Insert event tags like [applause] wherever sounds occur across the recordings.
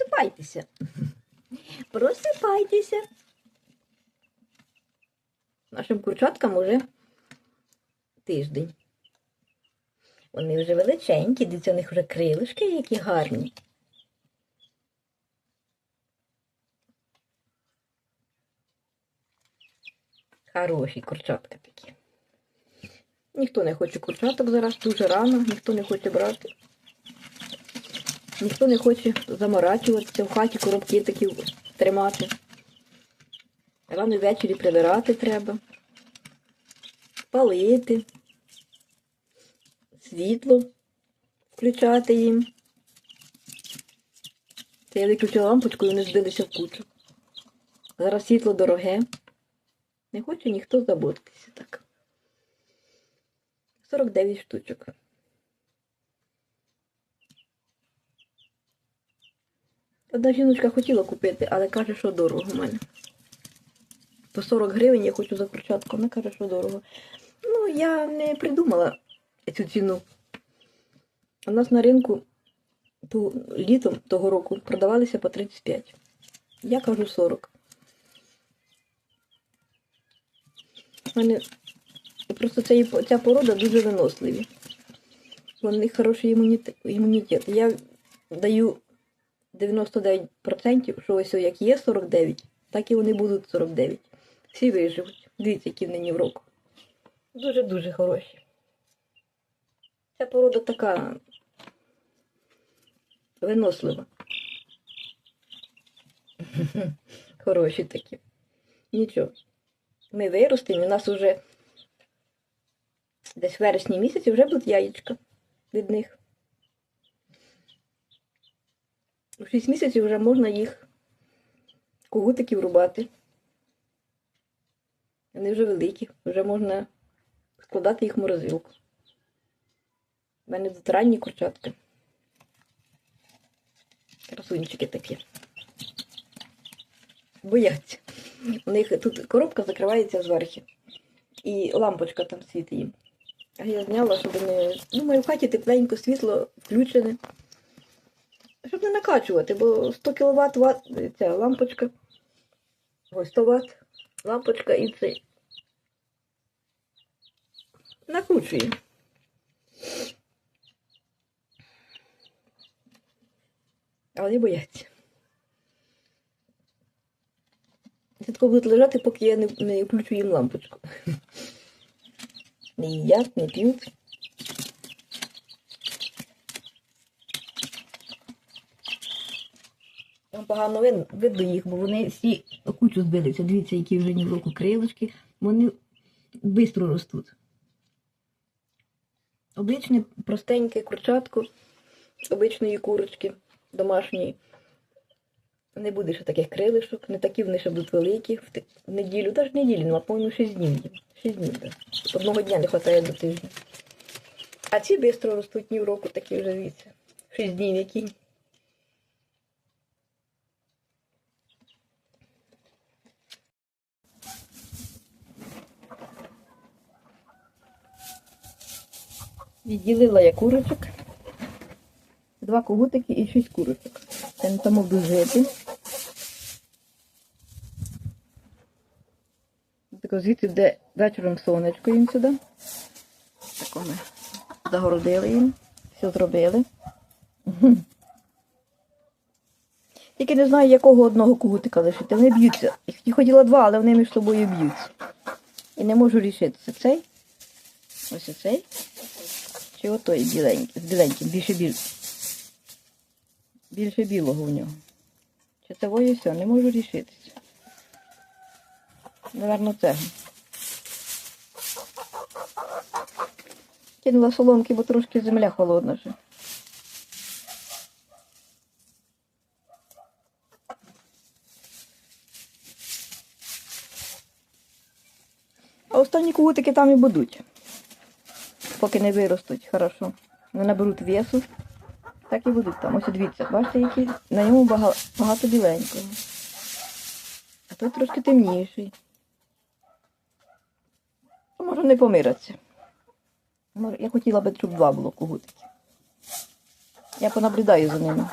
Просипайтеся. Просипайтеся. Нашим курчаткам уже тиждень. Вони вже величенькі, дивіться, у них вже крилишки, які гарні. Хороші курчатка такі. Ніхто не хоче курчаток зараз, дуже рано, ніхто не хоче брати. Ніхто не хоче заморачуватися в хаті, коробки такі тримати. Рано ввечері прибирати треба, палити, світло включати їм. Це я виключила лампочку і вони збилися в кучу. Зараз світло дороге. Не хоче ніхто заботитися так. 49 штучок. Одна жіночка хотіла купити, але каже, що дорого в мене. По 40 гривень я хочу за курчатку, вона каже, що дорого. Ну, я не придумала цю ціну. У нас на ринку ту, літом того року продавалися по 35. Я кажу 40. У мене просто ця, ця порода дуже виносливі. У них хороший імунітет. Я даю 99%, що ось як є 49, так і вони будуть 49. Всі виживуть. Дивіться, які в нині в року. Дуже-дуже хороші. Ця порода така винослива. [laughs] Хороші такі. Нічого. Ми виростемо, у нас вже десь в вересні місяці вже будуть яєчка від них. У 6 місяців вже можна їх кугутиків рубати. Вони вже великі, вже можна складати їх в морозилку. У мене тут ранні курчатки. Красунчики такі. Бояться. У них тут коробка закривається зверху. І лампочка там світить їм. А я зняла, щоб не. Думаю, в хаті тепленько, світло включене. Щоб не накачувати, бо 100 кВт ват, ця лампочка. Ось 100 Вт, лампочка і цей. Накручує. А вони бояться. Це тако будуть лежати, поки я не, не включу їм лампочку. [laughs] Не їдять, не п'ють. Там погано вид- видно їх, бо вони всі кучу збилися. Дивіться, які вже ні в року крилочки. Вони швидко ростуть. Обичне простеньке курчатко, обичної курочки домашньої. Не буде ще таких крилишок, не такі вони ще будуть великі. В в неділю, навіть неділі, нема, по-моєму, 6 днів. є. 6 днів, так. Одного дня не вистачає до тижня. А ці швидко ростуть ні в року, такі вже віці. 6 днів які. Відділила я курочок. Два когутики і шість курочок. Це не тому буду жити. Тако звідси йде вечором сонечко їм сюди. Тако ми загородили їм, все зробили. [laughs] Тільки не знаю, якого одного когутика лишити. Вони б'ються. Я хотіла два, але вони між собою б'ються. І не можу рішитися. Цей? Ось оцей. Чи отой біленький, з біленьким, більше біль. Більше білого в нього. Чи це воє все, не можу рішитися. Наверно, це. Кинула соломки, бо трошки земля холодна ще. А останні кутики там і будуть поки не виростуть хорошо. Не наберуть весу, так і будуть там. Ось дивіться, бачите, які на ньому багато, біленького. А той трошки темніший. Ну, Може не помиратися. Я хотіла би, щоб два було кугутики. Я понаблюдаю за ними.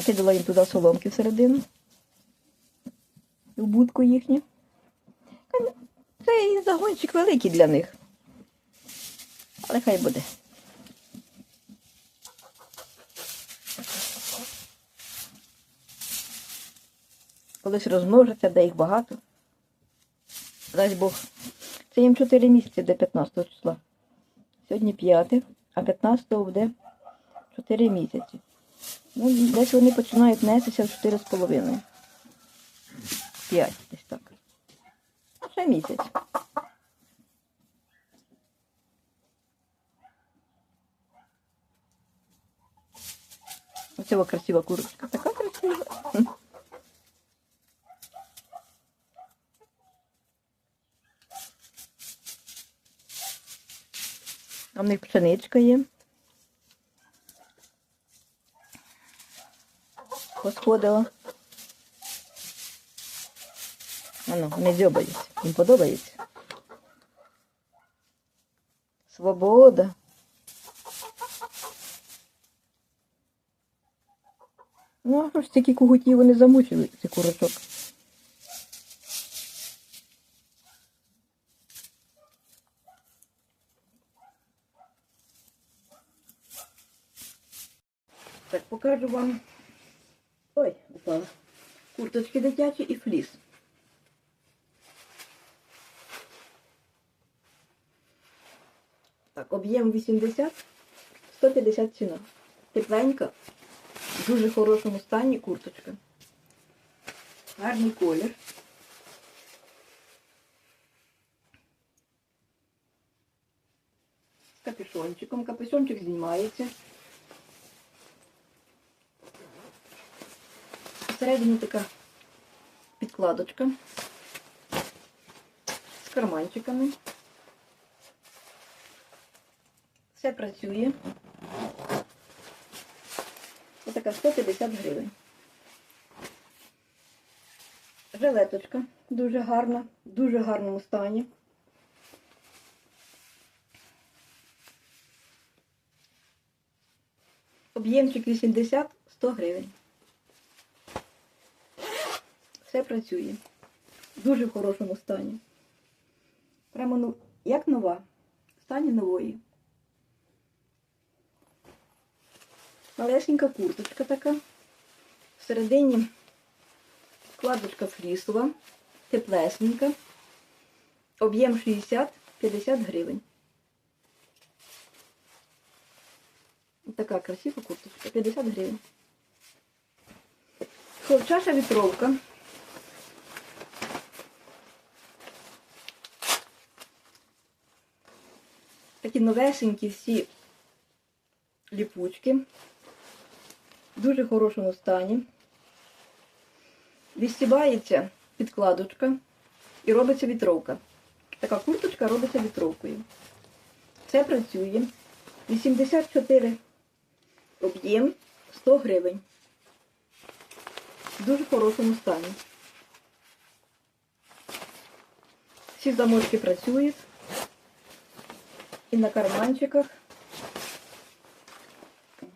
Накидала їм туди соломки всередину. В будку їхню. Це і загончик великий для них. Але хай буде. Колись розмножаться, де їх багато. Дай Бог. Це їм 4 місяці до 15 числа. Сьогодні 5, а 15 буде 4 місяці. Ну, десь вони починають нестися в 4,5. 5 десь так. Ще місяць. Оце красива курочка. Така красива. А в них пшеничка є. Посходила. Ану, не дзьобаються. Їм подобається. Свобода. Ну, а що ж стільки кугутів вони замучили, ці курочок. Так, покажу вам. Ой, упала. Курточки дитячі і фліс. Так, об'єм 80, 150 ціна. Тепленька, в дуже хорошому стані курточка. Гарний колір. З капюшончиком. Капюшончик знімається. Всередині така підкладочка з карманчиками. Все працює. Ось така 150 гривень. Жилеточка дуже гарна, в дуже гарному стані. Об'ємчик 80-100 гривень. Все працює. В дуже хорошому стані. Прямо ну, як нова. В стані нової. Малесенька курточка така. Всередині складочка флісова, теплесенька. Об'єм 60-50 гривень. Така красива курточка, 50 гривень. Хлопчача вітровка. Такі новесенькі всі ліпучки. В дуже хорошому стані. Відстібається підкладочка і робиться вітровка. Така курточка робиться вітровкою. Це працює. 84 об'єм 100 гривень. В дуже хорошому стані. Всі замочки працюють. І на карманчиках.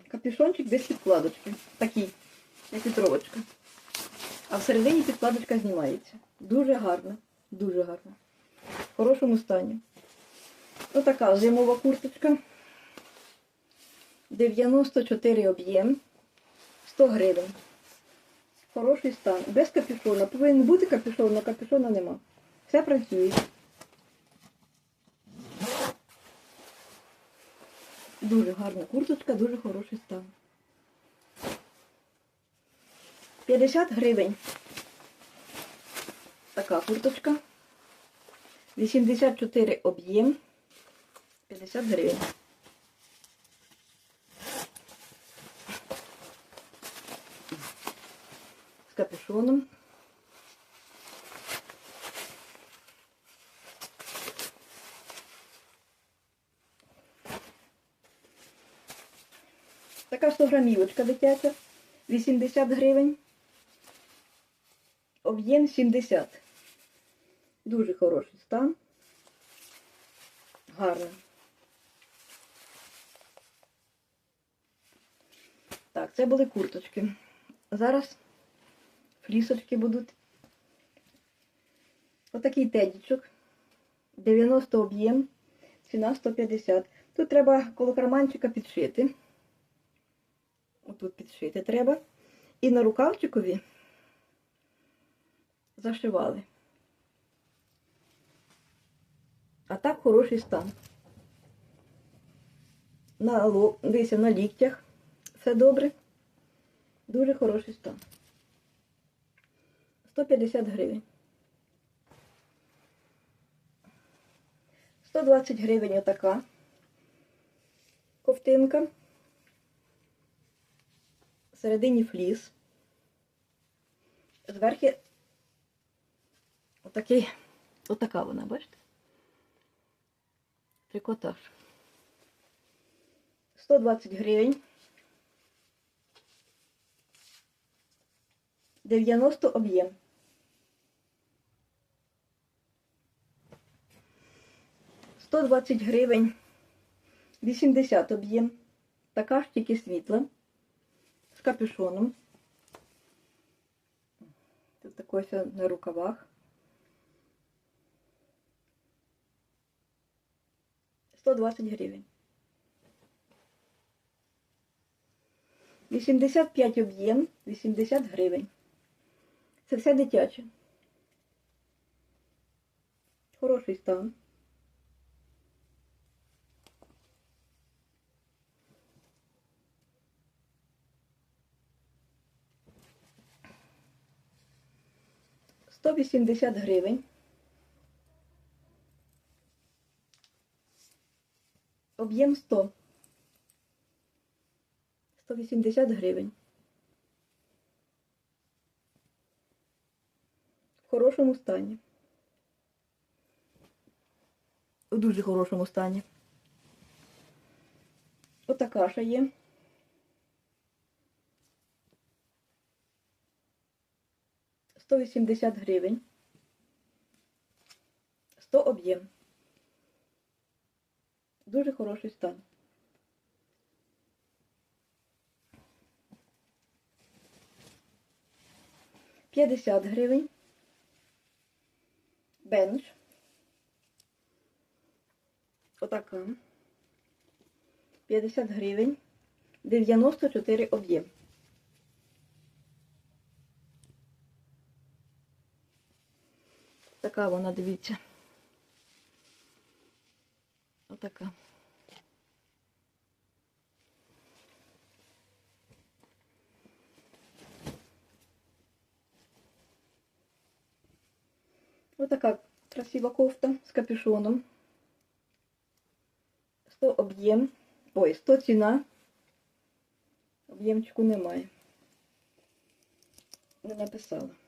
Капюшончик без підкладочки. Такий, як вітровочка. А всередині підкладочка знімається. Дуже гарно. Дуже гарно. В хорошому стані. Ось така зимова курточка. 94 об'єм. 100 гривень. Хороший стан. Без капюшона. Повинен бути капюшон, але капюшона нема. Все працює. Дуже гарна курточка, дуже хороший стан. 50 гривень. Така курточка. 84 об'єм. 50 гривень. З капюшоном. Така 100 грамівочка дитяча, 80 гривень. Об'єм 70. Дуже хороший стан. Гарно. Так, це були курточки. Зараз флісочки будуть. Отакий тедічок. 90 об'єм, ціна 150. Тут треба коло карманчика підшити. Отут підшити треба. І на рукавчикові зашивали. А так хороший стан. На, дивися, на ліктях все добре. Дуже хороший стан. 150 гривень. 120 гривень отака ковтинка. Всередині фліс. Зверху отакий, отака вона, бачите? Трикотаж. 120 гривень. 90 об'єм. Сто двадцять гривень. 80 об'єм. Така ж тільки світла. Капюшоном. Тут такий ось на рукавах. 120 гривень. 85 об'єм, 80 гривень. Це все дитяче. Хороший стан. Сто вісімдесят гривень. Об'єм 100. 180 гривень. В хорошому стані. У дуже хорошому стані. Отака ще є. Сто вісімдесят гривень. Сто об'єм. Дуже хороший стан. П'ятдесят гривень. Бенж. Отака. 50 гривень. 94 об'єм. Така вона, дивіться. Отака. Отака красива кофта з капюшоном. 100 об'єм. Ой, 100 ціна. Об'ємчику немає. Не написала.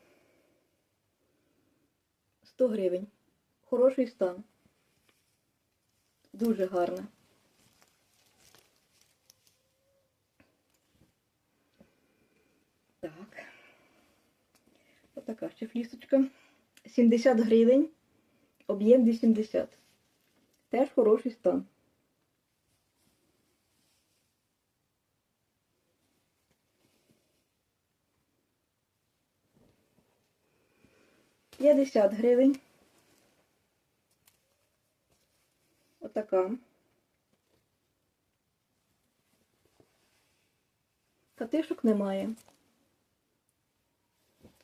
100 гривень. Хороший стан. Дуже гарна. Так. Отака ще флісочка. 70 гривень. Об'єм 80. Теж хороший стан. П'ятдесят гривень. Отака. Катишок немає.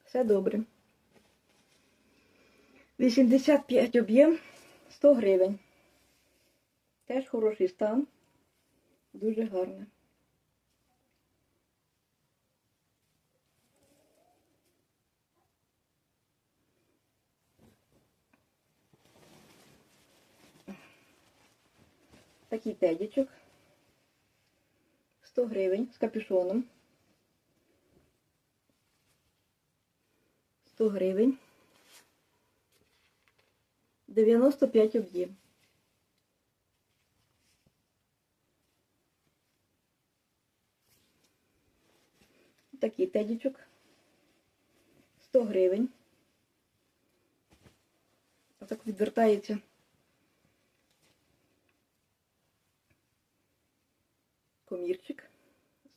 Все добре. 85 об'єм 100 гривень. Теж хороший стан. Дуже гарне. Такий тедічок. 100 гривень з капюшоном. 100 гривень. 95 об'єм. Такий тедічок. 100 гривень. Отак відвертається.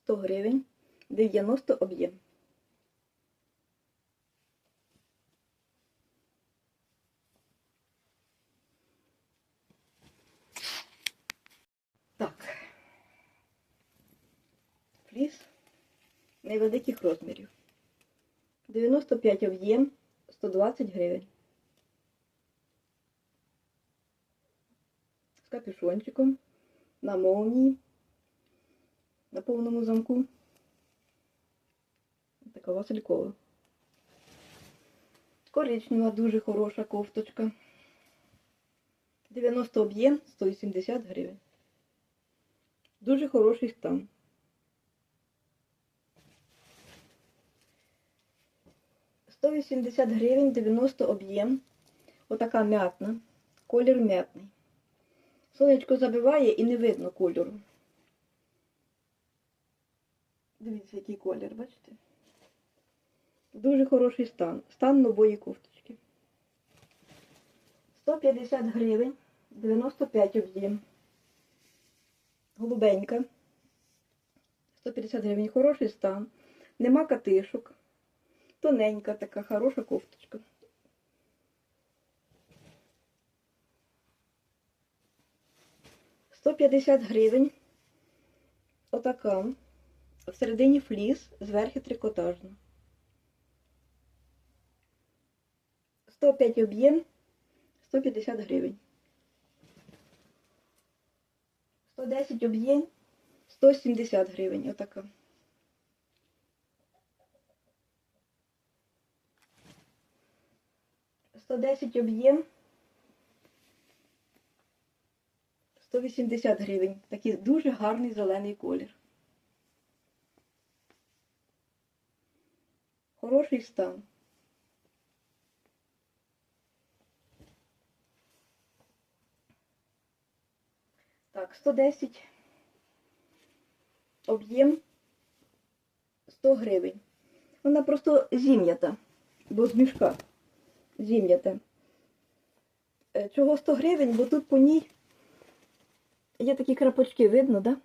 100 гривень 90 об'єм. Так, фліс невеликих розмірів. 95 об'єм 120 гривень. З капюшончиком на молнії на повному замку. Така василькова. Коричнева, дуже хороша кофточка. 90 об'єм, 180 гривень. Дуже хороший стан. Сто гривень, 90 об'єм. Отака м'ятна. Колір м'ятний. Сонечко забиває і не видно кольору. Дивіться, який колір, бачите? Дуже хороший стан. Стан нової кофточки. 150 гривень, 95 об'єм. Голубенька. 150 гривень. Хороший стан. Нема катишок. Тоненька така, хороша кофточка. Сто п'ятдесят гривень. Отака. Всередині фліс, зверху трикотажна. 105 об'єм, 150 гривень. 110 об'єм, 170 гривень. Отака. Сто десять об'єм. 180 гривень. Такий дуже гарний зелений колір. Хороший стан. Так, 110 об'єм 100 гривень. Вона просто зім'ята, бо з мішка зім'ята. Е, Чого 100 гривень, бо тут по ній є такі крапочки, видно, да?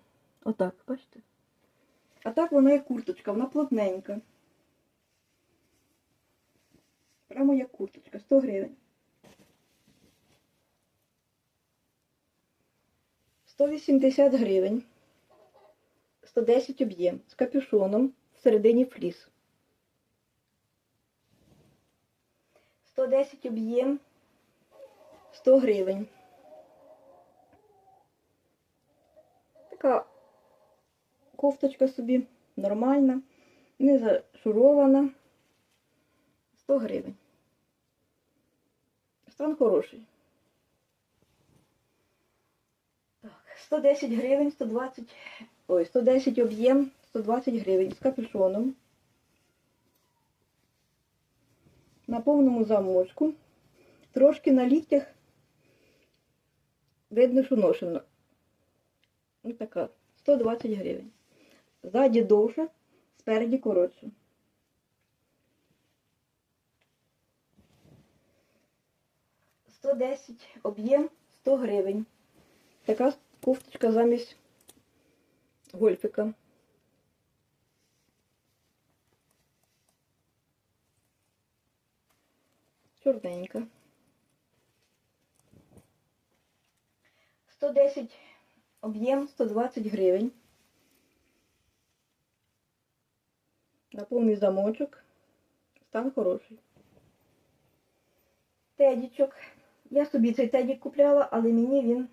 Отак, бачите? А так вона як курточка, вона плотненька. Прямо як курточка, 100 гривень. 180 гривень. 110 об'єм з капюшоном всередині фліс. 110 об'єм 100 гривень. Така кофточка собі нормальна, не зашурована. 100 гривень. Стан хороший. Так, 110 гривень, 120, ой, 110 об'єм, 120 гривень з капюшоном. На повному замочку. Трошки на ліктях видно, що ношено. Ось така, 120 гривень. Ззаді довше, спереді коротше. Сто десять об'єм 100 гривень. Така кофточка замість гольфика. Чорненька. 110 об'єм 120 гривень. На повний замочок. Стан хороший. Тедічок. Я собі цей тедік купляла, але мені він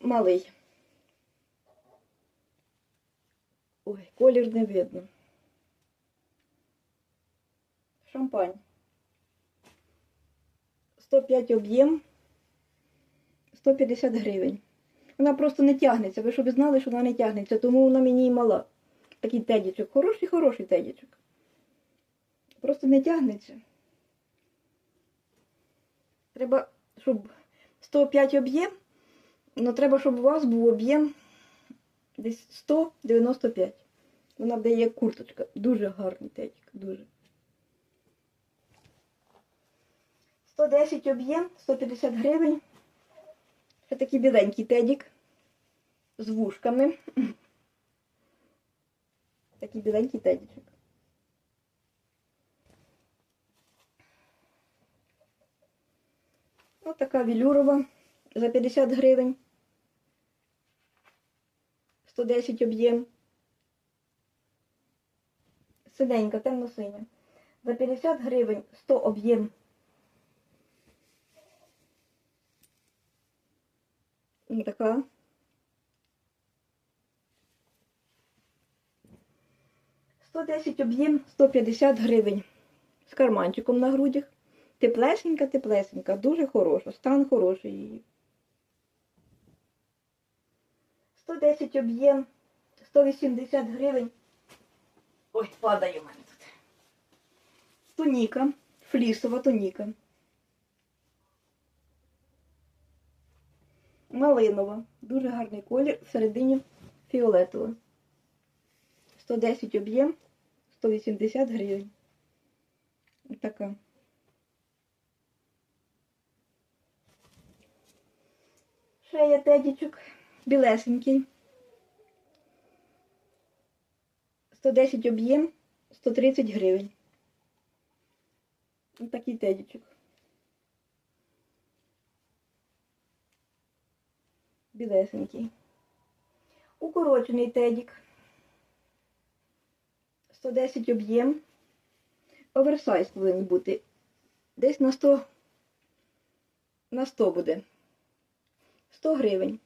малий. Ой, колір не видно. Шампань. 105 об'єм, 150 гривень. Вона просто не тягнеться. Ви щоб знали, що вона не тягнеться, тому вона мені і мала. Такий тедічок. Хороший, хороший тедічок. Просто не тягнеться. Треба, щоб 105 об'єм, але треба, щоб у вас був об'єм десь 195. Вона буде як курточка. Дуже гарний тедік, дуже. 110 об'єм, 150 гривень. Це такий біленький тедік з вушками. Такий біленький тедічок. Ось така велюрова за 50 гривень. 110 об'єм. Синенька, темно-синя. За 50 гривень 100 об'єм. Така. Сто десять об'єм 150 гривень. З карманчиком на грудях. Теплесенька, теплесенька, дуже хороша, стан хороший її. 110 об'єм, 180 гривень. Ой, падає в мене тут. Туніка, флісова туніка. Малинова, дуже гарний колір, всередині фіолетова. 110 об'єм, 180 гривень. Така. Ще є тедічок, білесенький. 110 об'єм, 130 гривень. Ось такий тедічок. Білесенький. Укорочений тедік. 110 об'єм. Оверсайз повинен бути. Десь на 100 на 100 буде. 100 гривень.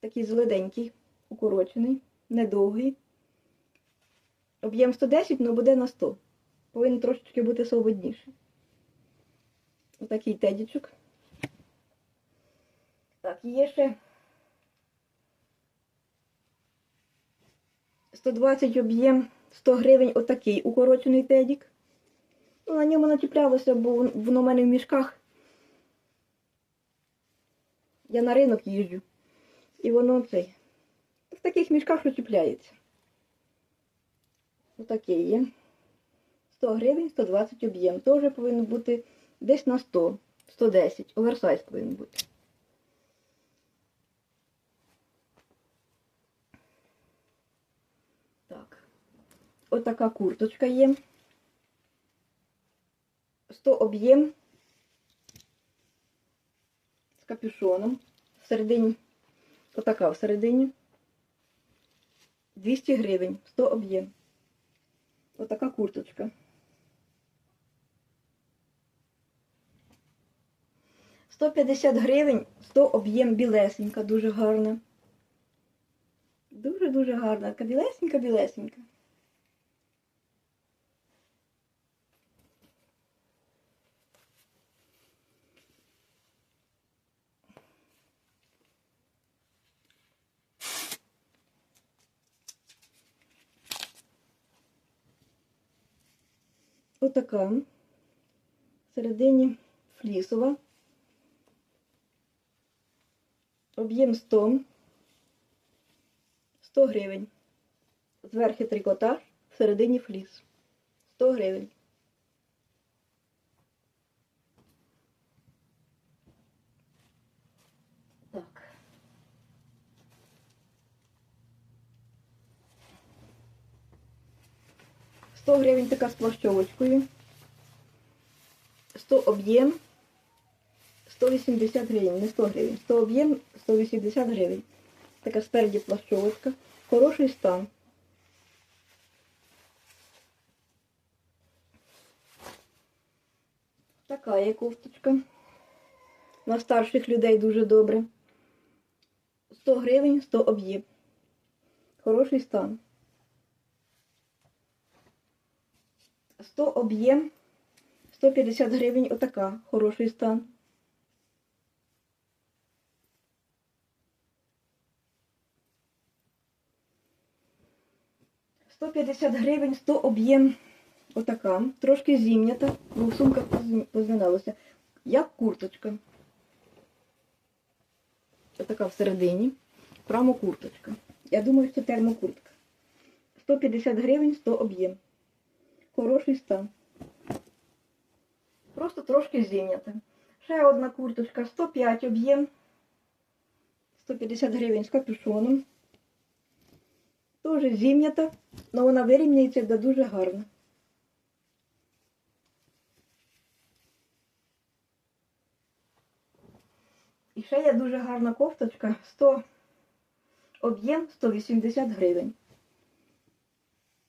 Такий зелененький, укорочений, недовгий. Об'єм 110, але буде на 100. Повинен трошечки бути свободніший. Отакий тедічок. Так, є ще 120 об'єм, 100 гривень отакий укорочений тедік. Ну, на ньому начіплялося, бо воно в мене в мішках. Я на ринок їжджу. І воно цей. В таких мішках що чіпляється. Отакий є. 100 гривень, 120 об'єм. Теж повинен бути десь на 100, 110. Оверсайз повинен бути. Так. Отака курточка є. 100 об'єм капюшоном. Всередині, отака всередині. 200 гривень, 100 об'єм. Отака курточка. Сто п'ятдесят гривень, 100 об'єм білесенька, дуже гарна. Дуже-дуже гарна. Така білесенька, Отака. Всередині флісова. Об'єм 100. 100 гривень. Зверху трикотаж, всередині фліс. 100 гривень. 100 гривень така з плащовочкою. 100 об'єм 180 гривень, не 100 гривень. 100 об'єм 180 гривень. Така спереді плащовочка. Хороший стан. Така є кофточка. На старших людей дуже добре. 100 гривень, 100 об'єм. Хороший стан. 100 об'єм, 150 гривень отака. Хороший стан. Сто п'ятдесят гривень, 100 об'єм. Отака. Трошки зімнята, бо в сумках позм- Як курточка. Отака всередині. Прямо курточка. Я думаю, що термокуртка. 150 гривень, 100 об'єм. Хороший стан. Просто трошки зімнята. Ще одна курточка, 105 об'єм. 150 гривень з капюшоном. Теж зімнята, але вона вирівняється да дуже гарно. І ще є дуже гарна кофточка, 100 об'єм 180 гривень.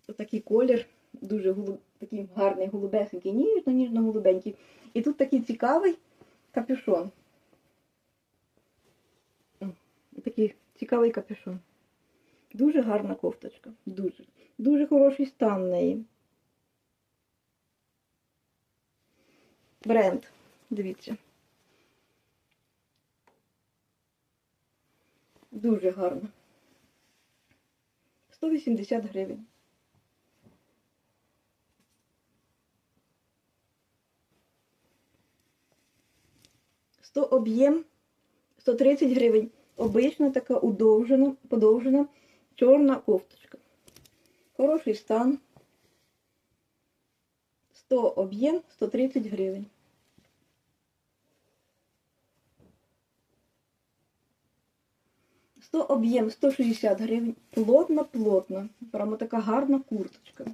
Отакий колір, дуже голуб... такий гарний голубесенький, ніжно, ніжно голубенький. І тут такий цікавий капюшон. Такий цікавий капюшон. Дуже гарна кофточка. Дуже. Дуже хороший стан в неї. Бренд. Дивіться. Дуже гарно. 180 гривень. Сто об'єм 130 гривень. Обична така удовжена, подовжена чорна кофточка. Хороший стан. 100 об'єм 130 гривень. Сто об'єм 160 гривень. Плотна, плотна. Прямо така гарна курточка.